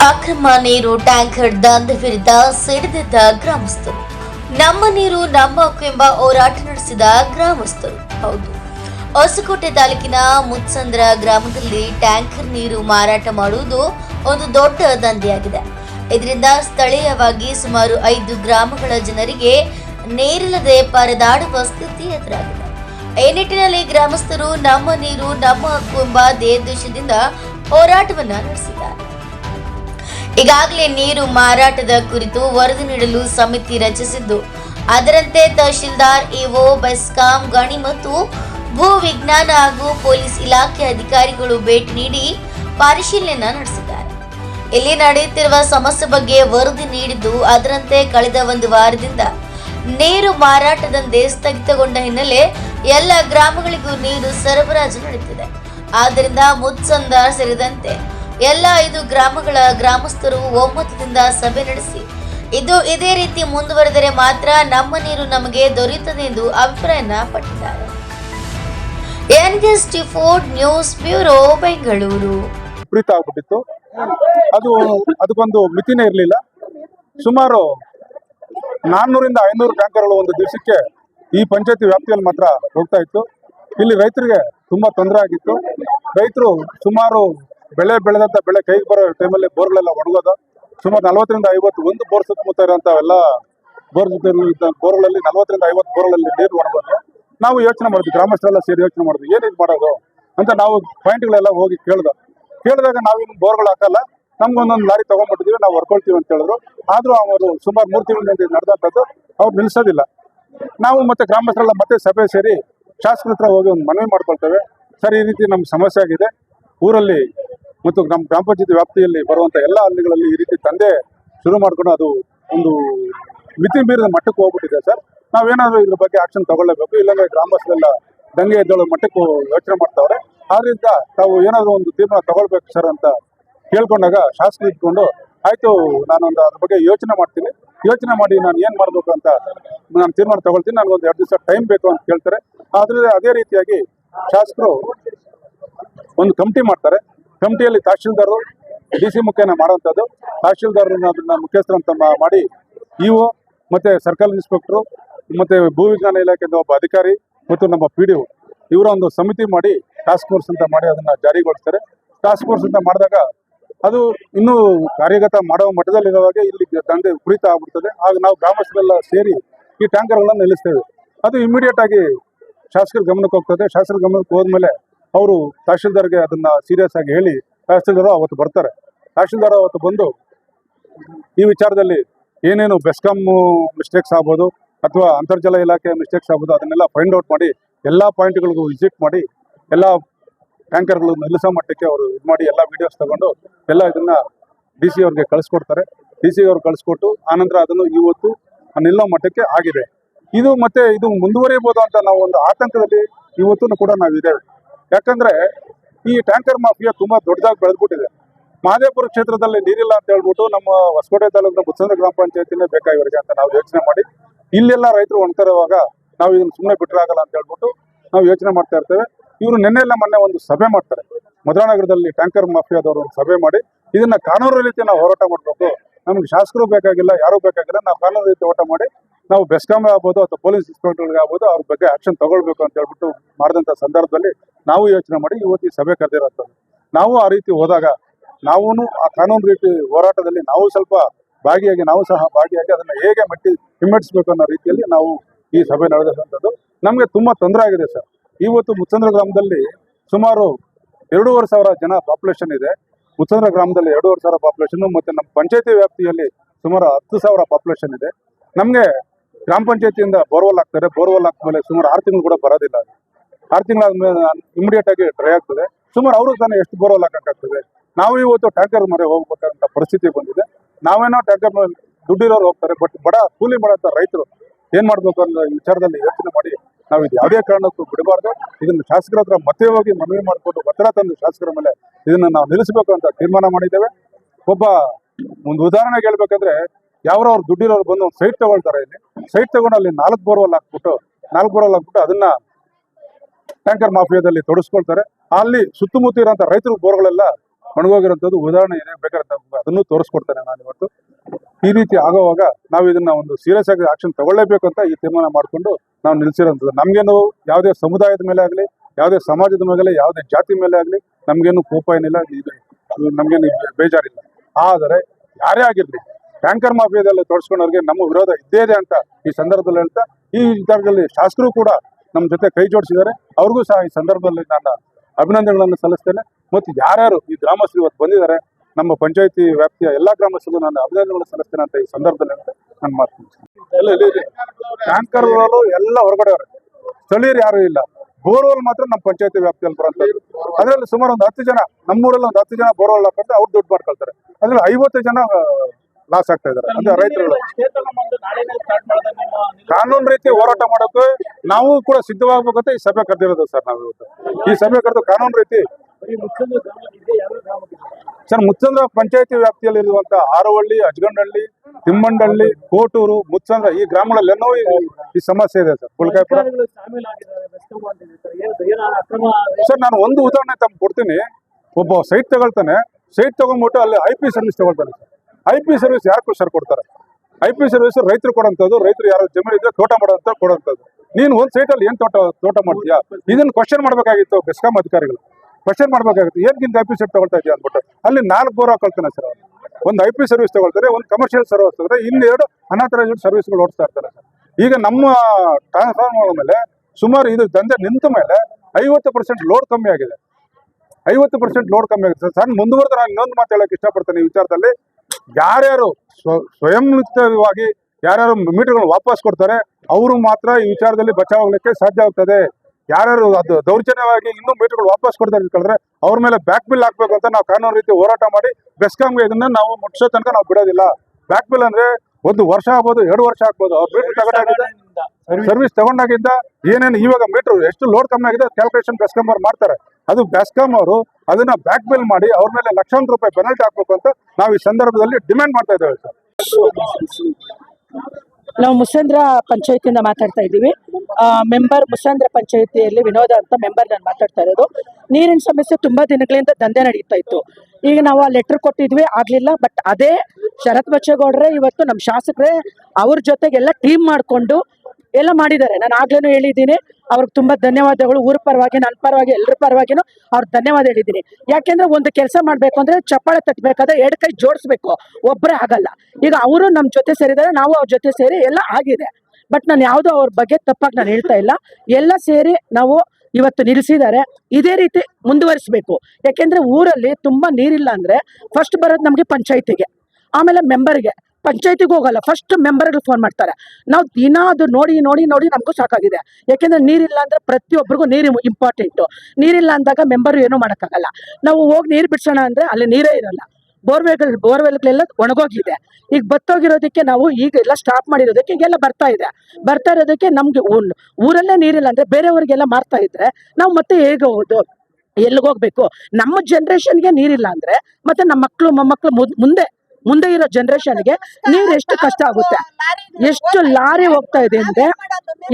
ಅಕ್ರಮ ನೀರು ಟ್ಯಾಂಕರ್ ದಂಧೆ ವಿರುದ್ಧ ಸಿಡಿದಿದ್ದ ಗ್ರಾಮಸ್ಥರು. ನಮ್ಮ ನೀರು ನಮ್ಮ ಹಕ್ಕು ಎಂಬ ಹೋರಾಟ ನಡೆಸಿದ ಗ್ರಾಮಸ್ಥರು. ಹೌದು. ಹೊಸಕೋಟೆ ತಾಲೂಕಿನ ಮುತ್ಸಂದ್ರ ಗ್ರಾಮದಲ್ಲಿ ಟ್ಯಾಂಕರ್ ನೀರು ಮಾರಾಟ ಮಾಡುವುದು ಒಂದು ದೊಡ್ಡ ದಂಧೆಯಾಗಿದೆ. ಇದರಿಂದ ಸ್ಥಳೀಯವಾಗಿ ಸುಮಾರು ಐದು ಗ್ರಾಮಗಳ ಜನರಿಗೆ ನೀರಿಲ್ಲದೆ ಪರದಾಡುವ ಸ್ಥಿತಿ ಎದುರಾಗಿದೆ. ಈ ನಿಟ್ಟಿನಲ್ಲಿ ಗ್ರಾಮಸ್ಥರು ನಮ್ಮ ನೀರು, ನಮ್ಮ ಹಕ್ಕು ಎಂಬ ಧ್ಯೇಯೋದ್ದೇಶದಿಂದ ಹೋರಾಟವನ್ನು ನಡೆಸಿದ್ದಾರೆ. ಈಗಾಗಲೇ ನೀರು ಮಾರಾಟದ ಕುರಿತು ವರದಿ ನೀಡಲು ಸಮಿತಿ ರಚಿಸಿದ್ದು. ಅದರಂತೆ ತಹಶೀಲ್ದಾರ್ ಇಒ ಬೆಸ್ಕಾಂ ಗಣಿ ಮತ್ತು ಭೂ ವಿಜ್ಞಾನ ಹಾಗೂ ಪೊಲೀಸ್ ಇಲಾಖೆ ಅಧಿಕಾರಿಗಳು ಭೇಟಿ ನೀಡಿ ಪರಿಶೀಲನೆ ನಡೆಸಿದ್ದಾರೆ. ಇಲ್ಲಿ ನಡೆಯುತ್ತಿರುವ ಸಮಸ್ಯೆ ಬಗ್ಗೆ ವರದಿ ನೀಡಿದ್ದು, ಅದರಂತೆ ಕಳೆದ ಒಂದು ವಾರದಿಂದ ನೀರು ಮಾರಾಟದಂತೆ ಸ್ಥಗಿತಗೊಂಡ ಹಿನ್ನೆಲೆ ಎಲ್ಲ ಗ್ರಾಮಗಳಿಗೂ ನೀರು ಸರಬರಾಜು ನಡೆಯುತ್ತಿದೆ. ಆದ್ದರಿಂದ ಮುತ್ಸಂದ ಸೇರಿದಂತೆ ಎಲ್ಲ ಐದು ಗ್ರಾಮಗಳ ಗ್ರಾಮಸ್ಥರು ಒಮ್ಮತದಿಂದ ಸಭೆ ನಡೆಸಿ. ಇದು ಇದೇ ರೀತಿ ಮುಂದುವರೆದರೆ ಮಾತ್ರ ನಮ್ಮ ನೀರು ನಮಗೆ ದೊರೆಯುತ್ತದೆ ಎಂದು ಅಭಿಪ್ರಾಯನ ಪಟ್ಟಿದ್ದಾರೆ. NST Ford news bureau, Bengaluru. ವಿಪರೀತ ಆಗ್ಬಿಟ್ಟಿತ್ತು. ಅದು, ಅದಕ್ಕೊಂದು ಮಿತಿನೇ ಇರಲಿಲ್ಲ. ಸುಮಾರು ನಾನ್ನೂರಿಂದ ಐನೂರು ಟ್ಯಾಂಕರ್ಗಳು ಒಂದು ದಿವಸಕ್ಕೆ ಈ ಪಂಚಾಯತಿ ವ್ಯಾಪ್ತಿಯಲ್ಲಿ ಮಾತ್ರ ಹೋಗ್ತಾ ಇತ್ತು. ಇಲ್ಲಿ ರೈತರಿಗೆ ತುಂಬಾ ತೊಂದರೆ ಆಗಿತ್ತು. ರೈತರು ಸುಮಾರು ಬೆಳೆ ಬೆಳೆದಂತ ಬೆಳೆ ಕೈಗೆ ಬರೋ ಟೈಮಲ್ಲಿ ಬೋರ್ಗಳೆಲ್ಲ ಒಣಗೋದು. ಸುಮಾರು ನಲವತ್ತರಿಂದ ಐವತ್ತು ಒಂದು ಬೋರ್ ಸುತ್ತಮುತ್ತ ಇರುವಂತ ಎಲ್ಲ ಬೋರ್ ಇದ್ದ ಬೋರ್ಗಳಲ್ಲಿ ನಲವತ್ತರಿಂದ ಐವತ್ತು ಬೋರ್ಗಳಲ್ಲಿ ನೀರು ಒಣಗೋದು. ನಾವು ಯೋಚನೆ ಮಾಡಿದ್ವಿ ಗ್ರಾಮಸ್ಥರೆಲ್ಲ ಸೇರಿ ಯೋಚನೆ ಮಾಡಿದ್ವಿ ಇದು ಮಾಡೋದು ಅಂತ ನಾವು ಪಾಯಿಂಟ್ಗಳೆಲ್ಲ ಹೋಗಿ ಕೇಳ್ದ. ಕೇಳಿದಾಗ ನಾವಿನ್ನು ಬೋರ್ಗಳು ಹಾಕಲ್ಲ, ನಮ್ಗೊಂದೊಂದು ಲಾರಿ ತೊಗೊಂಡ್ಬಿಟ್ಟಿದ್ವಿ, ನಾವು ಹೊರ್ಕೊಳ್ತೀವಿ ಅಂತ ಹೇಳಿದ್ರು. ಆದ್ರೂ ಅವರು ಸುಮಾರು ಮೂರು ತಿಂಗಳಿಂದ ನಡೆದಂಥದ್ದು ಅವ್ರು ನಿಲ್ಸೋದಿಲ್ಲ ನಾವು ಮತ್ತೆ ಗ್ರಾಮಸ್ಥರೆಲ್ಲ ಮತ್ತೆ ಸಭೆ ಸೇರಿ ಶಾಸಕರ ಹತ್ರ ಹೋಗಿ ಒಂದು ಮನವಿ ಮಾಡ್ಕೊಳ್ತೇವೆ. ಸರ್, ಈ ರೀತಿ ನಮ್ಮ ಸಮಸ್ಯೆ ಆಗಿದೆ. ಊರಲ್ಲಿ ಮತ್ತು ನಮ್ಮ ಗ್ರಾಮ ಪಂಚಾಯತಿ ವ್ಯಾಪ್ತಿಯಲ್ಲಿ ಬರುವಂತ ಎಲ್ಲ ಹಳ್ಳಿಗಳಲ್ಲಿ ಈ ರೀತಿ ತಂದೆ ಶುರು ಮಾಡ್ಕೊಂಡು ಅದು ಒಂದು ಮಿತಿ ಮೀರಿದ ಮಟ್ಟಕ್ಕೆ ಹೋಗ್ಬಿಟ್ಟಿದೆ ಸರ್. ನಾವೇನಾದ್ರೂ ಇದ್ರ ಬಗ್ಗೆ ಆಕ್ಷನ್ ತಗೊಳ್ಳಬೇಕು. ಇಲ್ಲಾಂದ್ರೆ ಗ್ರಾಮಸ್ಥರೆಲ್ಲ ದಂಗೆ ಎದ್ದೇಳೋ ಮಟ್ಟಕ್ಕೆ ಯೋಚನೆ ಮಾಡ್ತಾವ್ರೆ. ಆದ್ರಿಂದ ತಾವು ಏನಾದರೂ ಒಂದು ತೀರ್ಮಾನ ತಗೊಳ್ಬೇಕು ಸರ್ ಅಂತ ಕೇಳ್ಕೊಂಡಾಗ ಶಾಸಕರು ಇಟ್ಕೊಂಡು ಆಯ್ತು, ನಾನೊಂದು ಅದ್ರ ಬಗ್ಗೆ ಯೋಚನೆ ಮಾಡ್ತೀನಿ. ಯೋಚನೆ ಮಾಡಿ ನಾನು ಏನು ಮಾಡಬೇಕು ಅಂತ ನಾನು ತೀರ್ಮಾನ ತಗೊಳ್ತೀನಿ. ನನಗೆ ಒಂದು ಎರಡು ದಿವಸ ಟೈಮ್ ಬೇಕು ಅಂತ ಕೇಳ್ತಾರೆ. ಆದ್ರೆ ಅದೇ ರೀತಿಯಾಗಿ ಶಾಸಕರು ಒಂದು ಕಮಿಟಿ ಮಾಡ್ತಾರೆ. ಕಮಿಟಿಯಲ್ಲಿ ತಹಶೀಲ್ದಾರರು ಡಿ ಸಿ ಮುಖೇನ ಮಾಡುವಂಥದ್ದು. ತಹಶೀಲ್ದಾರ್ ಅದನ್ನ ಮುಖ್ಯಸ್ಥರಂತ ಮಾಡಿ ಮಾಡಿ ಒ ಮತ್ತೆ ಸರ್ಕಲ್ ಇನ್ಸ್ಪೆಕ್ಟ್ರು, ಮತ್ತೆ ಭೂ ವಿಜ್ಞಾನ ಇಲಾಖೆಯಿಂದ ಒಬ್ಬ ಅಧಿಕಾರಿ ಮತ್ತು ನಮ್ಮ ಪಿ ಡಿ ಇವರ ಒಂದು ಸಮಿತಿ ಮಾಡಿ ಟಾಸ್ಕ್ ಫೋರ್ಸ್ ಅಂತ ಮಾಡಿ ಅದನ್ನ ಜಾರಿಗೊಳಿಸ್ತಾರೆ. ಟಾಸ್ಕ್ ಫೋರ್ಸ್ ಅಂತ ಮಾಡಿದಾಗ ಅದು ಇನ್ನೂ ಕಾರ್ಯಗತ ಮಾಡುವ ಮಟ್ಟದಲ್ಲಿರುವಾಗ ಇಲ್ಲಿ ದಂಧೆ ಕುರಿತ ಆಗ್ಬಿಡ್ತದೆ. ಆಗ ನಾವು ಗ್ರಾಮಸ್ಥರೆಲ್ಲ ಸೇರಿ ಈ ಟ್ಯಾಂಕರ್ಗಳನ್ನು ನಿಲ್ಲಿಸ್ತೇವೆ. ಅದು ಇಮಿಡಿಯೇಟ್ ಆಗಿ ಶಾಸಕರ ಗಮನಕ್ಕೆ ಹೋಗ್ತದೆ. ಶಾಸಕರ ಗಮನಕ್ಕೆ ಹೋದ್ಮೇಲೆ ಅವರು ತಹಶೀಲ್ದಾರ್ಗೆ ಅದನ್ನ ಸೀರಿಯಸ್ ಆಗಿ ಹೇಳಿ ತಹಶೀಲ್ದಾರ್ ಅವತ್ತು ಬರ್ತಾರೆ. ತಹಶೀಲ್ದಾರ್ ಅವತ್ತು ಬಂದು ಈ ವಿಚಾರದಲ್ಲಿ ಏನೇನು ಬೆಸ್ಕಾಮ್ ಮಿಸ್ಟೇಕ್ಸ್ ಆಗ್ಬೋದು ಅಥವಾ ಅಂತರ್ಜಲ ಇಲಾಖೆ ಮಿಸ್ಟೇಕ್ಸ್ ಆಗ್ಬೋದು ಅದನ್ನೆಲ್ಲ ಫೈಂಡ್ ಔಟ್ ಮಾಡಿ ಎಲ್ಲ ಪಾಯಿಂಟ್ಗಳಿಗೂ ವಿಸಿಟ್ ಮಾಡಿ ಎಲ್ಲ ಟ್ಯಾಂಕರ್ಗಳು ನಿಲ್ಲಿಸೋ ಮಟ್ಟಕ್ಕೆ ಅವರು ಇದು ಮಾಡಿ ಎಲ್ಲ ವಿಡಿಯೋಸ್ ತಗೊಂಡು ಎಲ್ಲ ಇದನ್ನ ಡಿ ಸಿ ಅವ್ರಿಗೆ ಕಳಿಸ್ಕೊಡ್ತಾರೆ. ಡಿ ಸಿ ಅವ್ರು ಕಳಿಸ್ಕೊಟ್ಟು ಆನಂತರ ಅದನ್ನು ಇವತ್ತು ನಿಲ್ಲೋ ಮಟ್ಟಕ್ಕೆ ಆಗಿದೆ. ಇದು ಮತ್ತೆ ಇದು ಮುಂದುವರಿಯಬಹುದು ಅಂತ ನಾವು ಒಂದು ಆತಂಕದಲ್ಲಿ ಇವತ್ತು ಕೂಡ ನಾವಿದ್ದೇವೆ. ಯಾಕಂದ್ರೆ ಈ ಟ್ಯಾಂಕರ್ ಮಾಫಿಯಾ ತುಂಬಾ ದೊಡ್ಡದಾಗಿ ಬೆಳೆದ್ಬಿಟ್ಟಿದೆ. ಮಹದೇವಪುರ ಕ್ಷೇತ್ರದಲ್ಲಿ ನೀರಿಲ್ಲ ಅಂತ ಹೇಳ್ಬಿಟ್ಟು ನಮ್ಮ ಹೊಸಕೋಟೆ ತಾಲೂಕಿನ ಬುತ್ಸಂದ್ರ ಗ್ರಾಮ ಪಂಚಾಯತಿನೇ ಬೇಕಾ ಇವರಿಗೆ ಅಂತ ನಾವು ಯೋಚನೆ ಮಾಡಿ. ಇಲ್ಲೆಲ್ಲ ರೈತರು ಒಣ್ತಾರುವಾಗ ನಾವು ಇದನ್ನ ಸುಮ್ಮನೆ ಬಿಟ್ಟರಾಗಲ್ಲ ಅಂತ ಹೇಳ್ಬಿಟ್ಟು ನಾವು ಯೋಚನೆ ಮಾಡ್ತಾ ಇರ್ತೇವೆ. ಇವರು ನಿನ್ನೆ ಎಲ್ಲ ಮೊನ್ನೆ ಒಂದು ಸಭೆ ಮಾಡ್ತಾರೆ. ಮಧುರಾನಗರದಲ್ಲಿ ಟ್ಯಾಂಕರ್ ಮಾಫಿಯಾದವರು ಒಂದು ಸಭೆ ಮಾಡಿ ಇದನ್ನ ಕಾನೂನು ರೀತಿ ನಾವು ಹೋರಾಟ ಮಾಡಬೇಕು. ನಮ್ಗೆ ಶಾಸಕರು ಬೇಕಾಗಿಲ್ಲ, ಯಾರು ಬೇಕಾಗಿಲ್ಲ, ನಾವು ಕಾನೂನು ರೀತಿ ಹೋರಾಟ ಮಾಡಿ ನಾವು ಬೆಸ್ಕಾಮ್ ಆಗ್ಬೋದು ಅಥವಾ ಪೊಲೀಸ್ ಇನ್ಸ್ಪೆಕ್ಟರ್ಗೆ ಆಗ್ಬೋದು ಅವ್ರ ಬಗ್ಗೆ ಆಕ್ಷನ್ ತಗೊಳ್ಬೇಕು ಅಂತ ಹೇಳ್ಬಿಟ್ಟು ಮಾಡಿದಂಥ ಸಂದರ್ಭದಲ್ಲಿ ನಾವು ಯೋಚನೆ ಮಾಡಿ ಇವತ್ತು ಈ ಸಭೆ ಕರೆದಿರೋಂಥದ್ದು ನಾವು ಆ ರೀತಿ ಹೋದಾಗ ನಾವು ಆ ಕಾನೂನು ರೀತಿ ಹೋರಾಟದಲ್ಲಿ ನಾವು ಸ್ವಲ್ಪ ಭಾಗಿಯಾಗಿ, ನಾವು ಸಹ ಭಾಗಿಯಾಗಿ ಅದನ್ನ ಹೇಗೆ ಮಟ್ಟಿ ಹಿಮ್ಮೆಟ್ಟಿಸ್ಬೇಕು ಅನ್ನೋ ರೀತಿಯಲ್ಲಿ ನಾವು ಈ ಸಭೆ ನಡೆದಂಥದ್ದು ನಮಗೆ ತುಂಬಾ ತೊಂದರೆ ಆಗಿದೆ ಸರ್. ಇವತ್ತು ಮುಚ್ಚಂದ್ರ ಗ್ರಾಮದಲ್ಲಿ ಸುಮಾರು ಎರಡೂವರೆ ಸಾವಿರ ಜನ ಪಾಪ್ಯುಲೇಷನ್ ಇದೆ. ಮುಚ್ಚಂದ್ರ ಗ್ರಾಮದಲ್ಲಿ ಎರಡೂವರೆ ಸಾವಿರ ಪಾಪ್ಯುಲೇಷನ್ ಮತ್ತೆ ನಮ್ಮ ಪಂಚಾಯತಿ ವ್ಯಾಪ್ತಿಯಲ್ಲಿ ಸುಮಾರು ಹತ್ತು ಸಾವಿರ ಪಾಪ್ಯುಲೇಷನ್ ಇದೆ. ನಮಗೆ ಗ್ರಾಮ ಪಂಚಾಯತಿಯಿಂದ ಬೋರ್ವೆಲ್ ಹಾಕ್ತಾರೆ. ಬೋರ್ವೆಲ್ ಹಾಕ್ಮೇಲೆ ಸುಮಾರು ಆರು ತಿಂಗಳು ಕೂಡ ಬರೋದಿಲ್ಲ. ಆರು ತಿಂಗಳ ಇಮಿಡಿಯೇಟ್ ಆಗಿ ಡ್ರೈ ಆಗ್ತದೆ. ಸುಮಾರು ಅವರು ತಾನೇ ಎಷ್ಟು ಬೋರ್ವೆಲ್ ಹಾಕಕ್ಕಾಗ್ತದೆ ನಾವು ಇವತ್ತು ಟ್ಯಾಂಕರ್ ಮೊರೆ ಹೋಗ್ಬೇಕಂತ ಪರಿಸ್ಥಿತಿ ಬಂದಿದೆ. ನಾವೇನೋ ಟ್ಯಾಂಕರ್ ದುಡ್ಡಿರೋರು ಹೋಗ್ತಾರೆ ಬಟ್ ಬಡ, ಕೂಲಿ ಮಾಡಂತ ರೈತರು ಏನ್ ಮಾಡ್ಬೇಕು ಅನ್ನೋ ವಿಚಾರದಲ್ಲಿ ಯೋಚನೆ ಮಾಡಿ ನಾವು ಇದು ಯಾವುದೇ ಕಾರಣಕ್ಕೂ ಬಿಡಬಾರ್ದು. ಇದನ್ನು ಶಾಸಕರ ಹತ್ರ ಮತ್ತೆ ಹೋಗಿ ಮನವಿ ಮಾಡಿಕೊಂಡು ಒತ್ತಡ ತಂದು ಶಾಸಕರ ಮೇಲೆ ಇದನ್ನ ನಾವು ನಿಲ್ಲಿಸಬೇಕು ಅಂತ ತೀರ್ಮಾನ ಮಾಡಿದ್ದೇವೆ. ಒಬ್ಬ ಒಂದು ಉದಾಹರಣೆಗೆ ಹೇಳ್ಬೇಕಂದ್ರೆ ಯಾರೋ ಅವ್ರು ದುಡ್ಡಿರೋರು ಬಂದು ಸೈಟ್ ತಗೊಳ್ತಾರೆ ಇಲ್ಲಿ. ಸೈಟ್ ತಗೊಂಡು ಅಲ್ಲಿ ನಾಲ್ಕು ಬೋರ್ವೆಲ್ ಹಾಕ್ಬಿಟ್ಟು, ನಾಲ್ಕು ಬೋರ್ವೆಲ್ ಹಾಕ್ಬಿಟ್ಟು ಅದನ್ನ ಟ್ಯಾಂಕರ್ ಮಾಫಿಯಾದಲ್ಲಿ ತೊಡಸ್ಕೊಳ್ತಾರೆ. ಅಲ್ಲಿ ಸುತ್ತಮುತ್ತ ಇರೋಂಥ ರೈತರ ಬೋರ್ಗಳೆಲ್ಲ ಒಣಗೋಗಿರೋಂಥದ್ದು ಉದಾಹರಣೆ ಇದೆ. ತಮ್ಗೆ ಅದನ್ನು ತೋರಿಸ್ಕೊಡ್ತೇನೆ ನಾನು ಇವತ್ತು. ಈ ರೀತಿ ಆಗೋವಾಗ ನಾವು ಇದನ್ನ ಒಂದು ಸೀರಿಯಸ್ ಆಗಿ ಆಕ್ಷನ್ ತಗೊಳ್ಳೇಬೇಕು ಅಂತ ಈ ತೀರ್ಮಾನ ಮಾಡಿಕೊಂಡು ನಾವು ನಿಲ್ಸಿರೋಂಥದ್ದು. ನಮಗೇನು ಯಾವುದೇ ಸಮುದಾಯದ ಮೇಲೆ ಆಗಲಿ, ಯಾವುದೇ ಸಮಾಜದ ಮೇಲೆ ಯಾವುದೇ ಜಾತಿ ಮೇಲೆ ಆಗಲಿ ನಮಗೇನು ಕೋಪ ಏನಿಲ್ಲ. ಇದು ನಮ್ಗೇನು ಬೇಜಾರಿಲ್ಲ. ಆದರೆ ಯಾರೇ ಆಗಿರ್ಲಿ, ಟ್ಯಾಂಕರ್ ಮಾಫಿಯಾದಲ್ಲಿ ತೋರಿಸ್ಕೊಂಡವ್ರಿಗೆ ನಮ್ಮ ವಿರೋಧ ಇದ್ದೇ ಇದೆ ಅಂತ ಈ ಸಂದರ್ಭದಲ್ಲಿ ಹೇಳ್ತಾ, ಈ ವಿಚಾರದಲ್ಲಿ ಶಾಸಕರು ಕೂಡ ನಮ್ಮ ಜೊತೆ ಕೈ ಜೋಡಿಸಿದ್ದಾರೆ. ಅವ್ರಿಗೂ ಸಹ ಈ ಸಂದರ್ಭದಲ್ಲಿ ನಾನು ಅಭಿನಂದನೆಗಳನ್ನು ಸಲ್ಲಿಸ್ತೇನೆ. ಮತ್ತು ಯಾರ್ಯಾರು ಈ ಗ್ರಾಮಸ್ಥರು ಇವತ್ತು ಬಂದಿದ್ದಾರೆ, ನಮ್ಮ ಪಂಚಾಯತಿ ವ್ಯಾಪ್ತಿಯ ಎಲ್ಲಾ ಗ್ರಾಮಸ್ಥರಿಗೂ ನಾನು ಅಭಿನಂದನೆಗಳನ್ನು ಸಲ್ಲಿಸ್ತೇನೆ ಅಂತ ಈ ಸಂದರ್ಭದಲ್ಲಿ ಅಂತ ನಾನು ಮಾಡ್ತೀನಿ ಎಲ್ಲ ಟ್ಯಾಂಕರ್ಗಳು ಎಲ್ಲ ಹೊರಗಡೆ ಅವರು. ಸ್ಥಳೀಯರು ಯಾರು ಇಲ್ಲ. ಬೋರ್ವೆಲ್ ಮಾತ್ರ ನಮ್ಮ ಪಂಚಾಯತಿ ವ್ಯಾಪ್ತಿಯಲ್ಲಿ ಬರೋಂಥದ್ದು ಅದರಲ್ಲಿ ಸುಮಾರು ಒಂದು ಹತ್ತು ಜನ, ನಮ್ಮೂರಲ್ಲಿ ಒಂದು ಹತ್ತು ಜನ ಬೋರ್ವೆಲ್ ಹಾಕೊಂಡ್ರೆ ಅವ್ರು ದುಡ್ಡು ಮಾಡ್ಕೊಳ್ತಾರೆ. ಅದ್ರಲ್ಲಿ ಐವತ್ತು ಜನ ಲಾಸ್ ಆಗ್ತಾ ಇದ್ದಾರೆ. ಅಂದ್ರೆ ರೈತರುಗಳು. ಕಾನೂನು ರೀತಿ ಹೋರಾಟ ಮಾಡೋಕೆ ನಾವು ಕೂಡ ಸಿದ್ಧವಾಗಬೇಕಂತ ಈ ಸಭೆ ಕರೆದಿರೋದು ಸರ್ ನಾವು ಇವತ್ತು. ಈ ಸಭೆ ಕರೆದು ಕಾನೂನು ರೀತಿ ಸರ್ ಮುಚ್ಚಂದ್ರ ಪಂಚಾಯತಿ ವ್ಯಾಪ್ತಿಯಲ್ಲಿ ಇರುವಂತ ಆರವಳ್ಳಿ ಅಜ್ಗಂಡಹಳ್ಳಿ ತಿಮ್ಮಂಡಹಳ್ಳಿ ಕೋಟೂರು ಮುಚ್ಚಂದ್ರ ಈ ಗ್ರಾಮಗಳಲ್ಲಿ ಎಲ್ಲೋ ಈ ಸಮಸ್ಯೆ ಇದೆ ಸರ್ ಕುಲ್ಕಾಯ್ಪುರ ಸರ್. ನಾನು ಒಂದು ಉದಾಹರಣೆ ತಮ್ಗೆ ಕೊಡ್ತೀನಿ. ಒಬ್ಬ ಸೈಟ್ ತಗೊಳ್ತಾನೆ ಸೈಟ್ ತಗೊಂಡ್ಬಿಟ್ಟು ಅಲ್ಲಿ ಐ ಪಿ ಸರ್ವಿಸ್ ತಗೊಳ್ತಾನೆ ಸರ್. ಐ ಪಿ ಸರ್ವಿಸ್ ಯಾರು ಸರ್ ಕೊಡ್ತಾರೆ? ಐ ಪಿ ಸರ್ವಿಸ್ ರೈತರು ಕೊಡೋಂಥದ್ದು, ರೈತರು ಯಾರು ಜಮೀನು ಇದ್ರೆ ತೋಟ ಮಾಡೋಂಥ ಕೊಡೋಂಥದ್ದು. ನೀನು ಒಂದು ಸೈಟಲ್ಲಿ ಏನು ತೋಟ ತೋಟ ಮಾಡ್ತೀಯಾ? ಇದನ್ನು ಕ್ವಶನ್ ಮಾಡಬೇಕಾಗಿತ್ತು ಬೆಸ್ಕಾಂ ಅಧಿಕಾರಿಗಳು. ಕ್ವಶನ್ ಮಾಡಬೇಕಾಗಿತ್ತು ಏನ್ಗಿಂತ ಐ ಪಿ ಸೆಟ್ ತಗೊಳ್ತಾ ಇದೆಯಾ ಅಂದ್ಬಿಟ್ಟು. ಅಲ್ಲಿ ನಾಲ್ಕು ಬೋರ್ ಕಳ್ತಾನೆ ಸರ್ ಒಂದು ಐ ಪಿ ಸರ್ವಿಸ್ ತಗೊಳ್ತಾರೆ, ಒಂದು ಕಮರ್ಷಿಯಲ್ ಸರ್ವಿಸ್ ತಗೊಂಡ್ರೆ ಇನ್ನೆರಡು ಅನಾಥರೈಸ್ಡ್ ಸರ್ವಿಸ್ಗಳು ಓಡಿಸ್ತಾ ಇರ್ತಾರೆ ಸರ್. ಈಗ ನಮ್ಮ ಟ್ರಾನ್ಸ್ಫಾರ್ಮರ್ ಮೇಲೆ ಸುಮಾರು ಇದು ದಂಧೆ ನಿಂತ ಮೇಲೆ ಐವತ್ತು ಪರ್ಸೆಂಟ್ ಲೋಡ್ ಕಮ್ಮಿ ಆಗಿದೆ. ಐವತ್ತು ಪರ್ಸೆಂಟ್ ಲೋಡ್ ಕಮ್ಮಿ ಆಗುತ್ತೆ ಸರ್ ಮುಂದುವರೆದ ನಾನು ಇನ್ನೊಂದು ಮಾತು ಹೇಳೋಕೆ ಇಷ್ಟಪಡ್ತೇನೆ ಈ ವಿಚಾರದಲ್ಲಿ. ಯಾರ್ಯಾರು ಸ್ವ ಸ್ವಯಂಯುಕ್ತವಾಗಿ ಯಾರ್ಯಾರು ಮೀಟರ್ಗಳನ್ನು ವಾಪಸ್ ಕೊಡ್ತಾರೆ, ಅವರು ಮಾತ್ರ ಈ ವಿಚಾರದಲ್ಲಿ ಬಚಾವಾಗಲಿಕ್ಕೆ ಸಾಧ್ಯ ಆಗ್ತದೆ. ಯಾರ್ಯಾರು ಅದು ದೌರ್ಜನ್ಯವಾಗಿ ಇನ್ನೂ ಮೀಟರ್ಗಳು ವಾಪಸ್ ಕೊಡ್ತಾರೆ ಕೇಳಿದ್ರೆ, ಅವ್ರ ಮೇಲೆ ಬ್ಯಾಕ್ ಬಿಲ್ ಹಾಕ್ಬೇಕು ಅಂತ ನಾವು ಕಾನೂನು ರೀತಿ ಹೋರಾಟ ಮಾಡಿ ಬೆಸ್ಕಾಂಗೆ ಇದನ್ನ ನಾವು ಮುಟ್ಸೋ ತನಕ ನಾವು ಬಿಡೋದಿಲ್ಲ. ಬ್ಯಾಕ್ ಬಿಲ್ ಅಂದ್ರೆ ಒಂದು ವರ್ಷ ಆಗ್ಬೋದು, ಎರಡು ವರ್ಷ ಆಗ್ಬೋದು, ಅವ್ರ ಮೀಟರ್ ತಗೊಂಡಾಗಿದ್ದ ಸರ್ವಿಸ್ ತಗೊಂಡಾಗಿದ್ದ. ಏನೇನು ಇವಾಗ ಮೀಟರ್ ಎಷ್ಟು ಲೋಡ್ ಕಮ್ಮಿ ಆಗಿದೆ ಕ್ಯಾಲ್ಕುಲೇಷನ್ ಬೆಸ್ಕಾಮ್ ಅವ್ರು ಮಾಡ್ತಾರೆ. ಅದು ಬೆಸ್ಕಾಮ್ ಅವರು ಅದನ್ನ ಬ್ಯಾಕ್ ಬಿಲ್ ಮಾಡಿ ಅವ್ರ ಮೇಲೆ ಲಕ್ಷಾಂತರ ರೂಪಾಯಿ ಪೆನಾಲ್ಟಿ ಹಾಕ್ಬೇಕು ಅಂತ ನಾವು ಈ ಸಂದರ್ಭದಲ್ಲಿ ಡಿಮ್ಯಾಂಡ್ ಮಾಡ್ತಾ ಇದ್ದೇವೆ ಸರ್. ನಾವು ಮುಸಂದ್ರ ಪಂಚಾಯತಿಯಿಂದ ಮಾತಾಡ್ತಾ ಇದ್ದೀವಿ. ಮೆಂಬರ್ ಮುಸಂದ್ರ ಪಂಚಾಯತಿಯಲ್ಲಿ ವಿನೋದ ಅಂತ ಮೆಂಬರ್ ನಾನು ಮಾತಾಡ್ತಾ ಇರೋದು. ನೀರಿನ ಸಮಸ್ಯೆ ತುಂಬಾ ದಿನಗಳಿಂದ ದಂಧೆ ನಡೀತಾ ಇತ್ತು. ಈಗ ನಾವು ಆ ಲೆಟರ್ ಕೊಟ್ಟಿದ್ವಿ ಆಗ್ಲಿಲ್ಲ ಬಟ್ ಅದೇ ಶರತ್ ಬಚ್ಚೇಗೌಡ್ರೆ ಇವತ್ತು ನಮ್ಮ ಶಾಸಕರೇ ಅವ್ರ ಜೊತೆಗೆಲ್ಲ ಟೀಮ್ ಮಾಡಿಕೊಂಡು ಎಲ್ಲ ಮಾಡಿದ್ದಾರೆ. ನಾನು ಆಗ್ಲೇನು ಹೇಳಿದ್ದೀನಿ, ಅವ್ರಿಗೆ ತುಂಬಾ ಧನ್ಯವಾದಗಳು. ಊರ ಪರವಾಗಿ ನನ್ನ ಪರವಾಗಿ ಎಲ್ಲರ ಪರವಾಗಿನೂ ಅವ್ರಿಗೆ ಧನ್ಯವಾದ ಹೇಳಿದ್ದೀನಿ. ಯಾಕೆಂದ್ರೆ ಒಂದು ಕೆಲಸ ಮಾಡಬೇಕು ಅಂದ್ರೆ ಚಪ್ಪಾಳೆ ತಟ್ಟಬೇಕಾದ್ರೆ ಎರಡು ಕೈ ಜೋಡಿಸ್ಬೇಕು. ಒಬ್ಬರೇ ಆಗಲ್ಲ. ಈಗ ಅವರು ನಮ್ಮ ಜೊತೆ ಸೇರಿದ್ದಾರೆ, ನಾವು ಅವ್ರ ಜೊತೆ ಸೇರಿ ಎಲ್ಲ ಆಗಿದೆ. ಬಟ್ ನಾನು ಯಾವುದೋ ಅವ್ರ ಬಗ್ಗೆ ತಪ್ಪಾಗಿ ನಾನು ಹೇಳ್ತಾ ಇಲ್ಲ. ಎಲ್ಲ ಸೇರಿ ನಾವು ಇವತ್ತು ನಿಲ್ಲಿಸಿದ್ದಾರೆ ಇದೇ ರೀತಿ ಮುಂದುವರಿಸಬೇಕು. ಯಾಕೆಂದ್ರೆ ಊರಲ್ಲಿ ತುಂಬಾ ನೀರಿಲ್ಲ ಅಂದ್ರೆ ಫಸ್ಟ್ ಬರೋದು ನಮಗೆ ಪಂಚಾಯತಿಗೆ, ಆಮೇಲೆ ಮೆಂಬರ್ಗೆ ಪಂಚಾಯತಿಗೆ ಹೋಗಲ್ಲ ಫಸ್ಟ್ ಮೆಂಬರ್ಗೆ ಫೋನ್ ಮಾಡ್ತಾರೆ. ನಾವು ದಿನ ಅದು ನೋಡಿ ನೋಡಿ ನೋಡಿ ನಮಗೂ ಸಾಕಾಗಿದೆ. ಯಾಕೆಂದರೆ ನೀರಿಲ್ಲ ಅಂದ್ರೆ ಪ್ರತಿಯೊಬ್ಬರಿಗೂ ನೀರು ಇಂಪಾರ್ಟೆಂಟು ನೀರಿಲ್ಲ ಅಂದಾಗ ಮೆಂಬರ್ ಏನೂ ಮಾಡೋಕ್ಕಾಗಲ್ಲ. ನಾವು ಹೋಗಿ ನೀರು ಬಿಡ್ಸೋಣ ಅಂದ್ರೆ ಅಲ್ಲಿ ನೀರೇ ಇರಲ್ಲ. ಬೋರ್ವೆಲ್ ಬೋರ್ವೆಲ್ಗಳೆಲ್ಲ ಒಣಗೋಗಿದೆ. ಈಗ ಬತ್ತೋಗಿರೋದಕ್ಕೆ ನಾವು ಈಗ ಎಲ್ಲ ಸ್ಟಾಪ್ ಮಾಡಿರೋದಕ್ಕೆ ಈಗೆಲ್ಲ ಬರ್ತಾ ಇದೆ. ಬರ್ತಾ ಇರೋದಕ್ಕೆ ನಮಗೆ ಊರಲ್ಲೇ ನೀರಿಲ್ಲ ಅಂದ್ರೆ ಬೇರೆಯವ್ರಿಗೆಲ್ಲ ಮಾರ್ತಾ ಇದ್ರೆ ನಾವು ಮತ್ತೆ ಹೇಗೆ ಹೋಗೋದು ಎಲ್ಲಿಗೆ ಹೋಗ್ಬೇಕು ನಮ್ಮ ಜನ್ರೇಷನ್ಗೆ ನೀರಿಲ್ಲ ಅಂದ್ರೆ ಮತ್ತೆ ನಮ್ಮ ಮಕ್ಕಳು ಮೊಮ್ಮಕ್ಕಳು ಮುದ್- ಮುಂದೆ ಇರೋ ಜನರೇಷನ್ಗೆ ನೀರು ಎಷ್ಟು ಕಷ್ಟ ಆಗುತ್ತೆ? ಎಷ್ಟು ಲಾರಿ ಹೋಗ್ತಾ ಇದೆ ಅಂದ್ರೆ,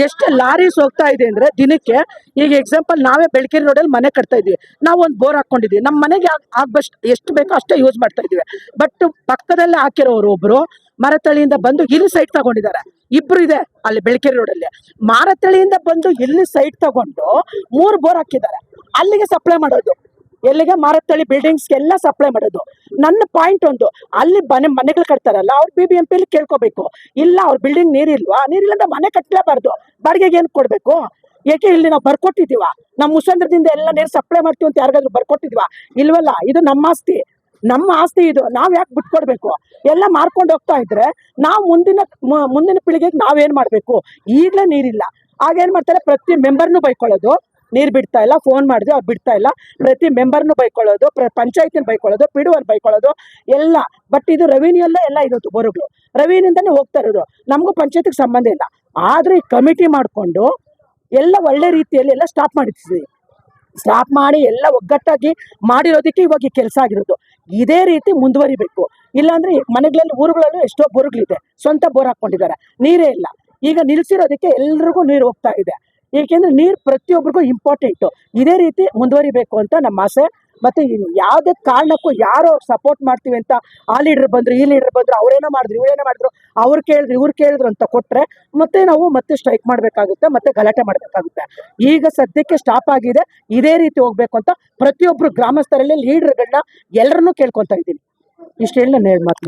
ಎಷ್ಟು ಲಾರೀಸ್ ಹೋಗ್ತಾ ಇದೆ ಅಂದ್ರೆ ದಿನಕ್ಕೆ, ಈಗ ಎಕ್ಸಾಂಪಲ್ ನಾವೇ ಬೆಳಕೇರಿ ರೋಡಲ್ಲಿ ಮನೆ ಕಟ್ತಾ ಇದೀವಿ. ನಾವು ಒಂದು ಬೋರ್ ಹಾಕೊಂಡಿದೀವಿ ನಮ್ಮ ಮನೆಗೆ ಆಗ್- ಆಗ್ಬಷ್ಟು ಎಷ್ಟು ಬೇಕೋ ಅಷ್ಟೇ ಯೂಸ್ ಮಾಡ್ತಾ ಇದೀವಿ. ಬಟ್ ಪಕ್ಕದಲ್ಲೇ ಹಾಕಿರೋರು ಒಬ್ರು ಮರತಳಿಯಿಂದ ಬಂದು ಇಲ್ಲಿ ಸೈಟ್ ತಗೊಂಡಿದ್ದಾರೆ. ಇಬ್ರು ಇದೆ ಅಲ್ಲಿ ಬೆಳಕೇರಿ ರೋಡಲ್ಲಿ ಮಾರತಳಿಯಿಂದ ಬಂದು ಇಲ್ಲಿ ಸೈಟ್ ತಗೊಂಡು ಮೂರು ಬೋರ್ ಹಾಕಿದ್ದಾರೆ. ಅಲ್ಲಿಗೆ ಸಪ್ಲೈ ಮಾಡೋದು. ಎಲ್ಲಿಗೆ ಮಾರತ್ತಳ್ಳಿ ಬಿಲ್ಡಿಂಗ್ಸ್ಗೆಲ್ಲ ಸಪ್ಲೈ ಮಾಡೋದು. ನನ್ನ ಪಾಯಿಂಟ್ ಒಂದು, ಅಲ್ಲಿ ಮನೆ, ಮನೆಗಳು ಕಟ್ತಾರಲ್ಲ, ಅವ್ರು ಬಿ ಬಿ ಎಂ ಪಿಲಿ ಕೇಳ್ಕೋಬೇಕು. ಇಲ್ಲ, ಅವ್ರ ಬಿಲ್ಡಿಂಗ್ ನೀರಿಲ್ವಾ ನೀರಿಲ್ಲ ಅಂದ್ರೆ ಮನೆ ಕಟ್ಟಲೇಬಾರ್ದು ಬಾಡಿಗೆಗೆ ಏನು ಕೊಡಬೇಕು? ಏಕೆ ಇಲ್ಲಿ ನಾವು ಬರ್ಕೊಟ್ಟಿದ್ದೀವ? ನಮ್ಮ ಮುಸಂದ್ರದಿಂದ ಎಲ್ಲ ನೀರು ಸಪ್ಲೈ ಮಾಡ್ತೀವಿ ಅಂತ ಯಾರಿಗಾದ್ರೂ ಬರ್ಕೊಟ್ಟಿದ್ವ ಇಲ್ವಲ್ಲ, ಇದು ನಮ್ಮ ಆಸ್ತಿ. ನಮ್ಮ ಆಸ್ತಿ ಇದು. ನಾವ್ ಯಾಕೆ ಬಿಟ್ಕೊಡ್ಬೇಕು? ಎಲ್ಲ ಮಾರ್ಕೊಂಡು ಹೋಗ್ತಾ ಇದ್ರೆ ನಾವು ಮುಂದಿನ ಮುಂದಿನ ಪೀಳಿಗೆಗೆ ನಾವೇನ್ ಮಾಡ್ಬೇಕು? ಈಗಲೇ ನೀರಿಲ್ಲ. ಆಗೇನ್ ಮಾಡ್ತಾರೆ? ಪ್ರತಿ ಮೆಂಬರ್ನು ಬೈಕೊಳ್ಳೋದು. ನೀರ್ ಬಿಡ್ತಾ ಇಲ್ಲ ಫೋನ್ ಮಾಡಿದ್ವಿ, ಅವ್ರು ಬಿಡ್ತಾ ಇಲ್ಲ. ಪ್ರತಿ ಮೆಂಬರ್ನು ಬೈಕೊಳ್ಳೋದು, ಪ್ರ ಪಂಚಾಯತಿನ ಬೈಕೊಳ್ಳೋದು ಪಿಡುವರ್ ಬೈಕೊಳ್ಳೋದು, ಎಲ್ಲ. ಬಟ್ ಇದು ರೆವಿನ್ಯೂಲ್ಲೇ ಎಲ್ಲ ಇರೋದು ಬೋರುಗಳು. ರೆವಿನ್ಯೂಂದಾನೆ ಹೋಗ್ತಾ ಇರೋದು. ನಮಗೂ ಪಂಚಾಯತಿಗೆ ಸಂಬಂಧ ಇಲ್ಲ. ಆದ್ರೆ ಈ ಕಮಿಟಿ ಮಾಡಿಕೊಂಡು ಎಲ್ಲ ಒಳ್ಳೆ ರೀತಿಯಲ್ಲಿ ಎಲ್ಲ ಸ್ಟಾಪ್ ಮಾಡಿದ್ವಿ. ಸ್ಟಾಪ್ ಮಾಡಿ ಎಲ್ಲ ಒಗ್ಗಟ್ಟಾಗಿ ಮಾಡಿರೋದಕ್ಕೆ ಇವಾಗ ಈ ಕೆಲಸ ಆಗಿರೋದು. ಇದೇ ರೀತಿ ಮುಂದುವರಿಬೇಕು. ಇಲ್ಲಾಂದ್ರೆ ಮನೆಗಳಲ್ಲಿ ಊರುಗಳಲ್ಲೂ ಎಷ್ಟೋ ಬೋರ್ಗಳಿದೆ. ಸ್ವಂತ ಬೋರ್ ಹಾಕೊಂಡಿದ್ದಾರೆ ನೀರೇ ಇಲ್ಲ. ಈಗ ನಿಲ್ಸಿರೋದಕ್ಕೆ ಎಲ್ರಿಗೂ ನೀರು ಹೋಗ್ತಾ ಇದೆ. ಏಕೆಂದ್ರೆ ನೀರು ಪ್ರತಿಯೊಬ್ಬರಿಗೂ ಇಂಪಾರ್ಟೆಂಟು ಇದೇ ರೀತಿ ಮುಂದುವರಿಬೇಕು ಅಂತ ನಮ್ಮ ಆಸೆ. ಮತ್ತೆ ಯಾವುದೇ ಕಾರಣಕ್ಕೂ ಅವ್ರು ಸಪೋರ್ಟ್ ಮಾಡ್ತೀವಿ ಅಂತ ಆ ಲೀಡರ್ ಬಂದರು, ಈ ಲೀಡರ್ ಬಂದರು, ಅವರೇನೋ ಮಾಡಿದ್ರು, ಇವರೇನೋ ಮಾಡಿದ್ರು, ಅವ್ರು ಕೇಳಿದ್ರು, ಇವ್ರು ಕೇಳಿದ್ರು ಅಂತ ಕೊಟ್ರೆ ಮತ್ತೆ ನಾವು ಮತ್ತೆ ಸ್ಟ್ರೈಕ್ ಮಾಡಬೇಕಾಗುತ್ತೆ, ಮತ್ತೆ ಗಲಾಟೆ ಮಾಡಬೇಕಾಗುತ್ತೆ. ಈಗ ಸದ್ಯಕ್ಕೆ ಸ್ಟಾಪ್ ಆಗಿದೆ. ಇದೇ ರೀತಿ ಹೋಗ್ಬೇಕು ಅಂತ ಪ್ರತಿಯೊಬ್ಬರು ಗ್ರಾಮಸ್ಥರಲ್ಲಿ ಲೀಡ್ರ್ಗಳನ್ನ ಎಲ್ಲರನ್ನೂ ಕೇಳ್ಕೊತಾ ಇದ್ದೀನಿ. ಇಷ್ಟು ಹೇಳಿ ಮಾತು.